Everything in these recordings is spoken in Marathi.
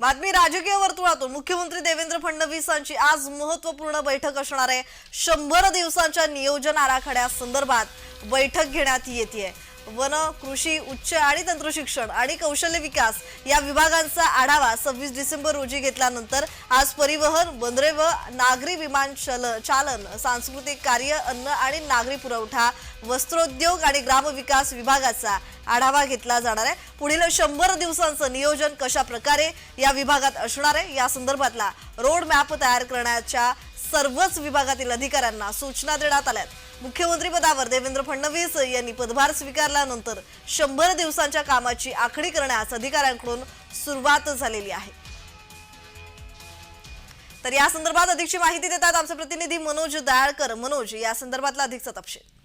बातमी राजकीय वर्तुळातून. मुख्यमंत्री देवेंद्र फडणवीसांची आज महत्त्वपूर्ण बैठक असणार आहे. शंभर दिवसांच्या नियोजन आराखड्यासंदर्भात बैठक घेण्यात येते वन कृषी उच्च आणि तंत्रशिक्षण आणि कौशल्य विकास या विभागांचा आढावा सव्वीस डिसेंबर रोजी घेतल्यानंतर आज परिवहन बंदरे व नागरी विमान चल चालन सांस्कृतिक कार्य अन्न आणि नागरी पुरवठा वस्त्रोद्योग आणि ग्रामविकास विभागाचा आढावा घेतला जाणार आहे. पुढील शंभर दिवसांचं नियोजन कशा प्रकारे या विभागात असणार आहे? या संदर्भातला रोड मॅप तयार करण्याच्या सर्वच विभागातील अधिकाऱ्यांना सूचना देण्यात आल्यात. मुख्यमंत्री पदावर देवेंद्र फडणवीस यांनी पदभार स्वीकारल्यानंतर शंभर दिवसांच्या कामाची आखणी करण्यास अधिकाऱ्यांकडून सुरुवात झालेली आहे. तर या संदर्भात अधिकची माहिती देतात आमचे प्रतिनिधी मनोज दयाळकर. मनोज या संदर्भातला अधिकचा तपशील.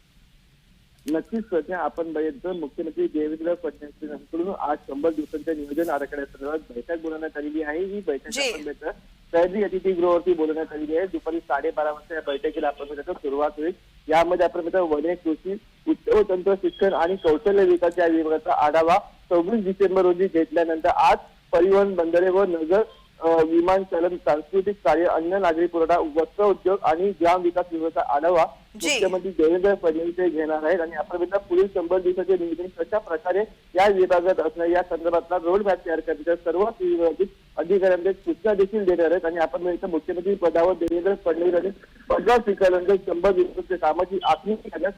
नक्कीच सध्या आपण बघितलं मुख्यमंत्री देवेंद्र फडणवीस यांच्याकडून आज शंभर दिवसांच्या नियोजन आराखड्यासंदर्भात बैठक बोलवण्यात आलेली आहे. ही बैठक. आपण शहरी अतिथीगृहावरती बोलवण्यात आलेली आहे. दुपारी साडेबारा वाजता या बैठकीला आपण बघितलं सुरुवात होईल. यामध्ये आपण बघितलं वने कृषी उच्च व तंत्र शिक्षण आणि कौशल्य विकास या विभागाचा आढावा सव्वीस डिसेंबर रोजी घेतल्यानंतर आज परिवहन बंदरे व नगर अं, विमानचालन सांस्कृतिक कार्य अन्न नागरी पुरवठा वस्त्र उद्योग आणि ग्राम विकास विभागाचा आढावा. मुख्यमंत्री देवेंद्र फडणवीस हे घेणार आहेत. आणि आपण बघितलं पुढील शंभर दिवसाचे नियोजन कशा प्रकारे या विभागात असणार या संदर्भातला रोड मॅप तयार करण्याच्या सर्व विभागातील अधिकाऱ्यांना सूचना देखील देणार आहेत आणि आपण बघितलं मुख्यमंत्री पदावर देवेंद्र फडणवीस यांनी पदभार स्वीकारल्यानंतर शंभर दिवसाच्या कामाची आखणी तंत्र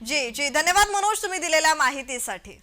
जी जी. धन्यवाद मनोज तुम्ही दिलेल्या माहितीसाठी.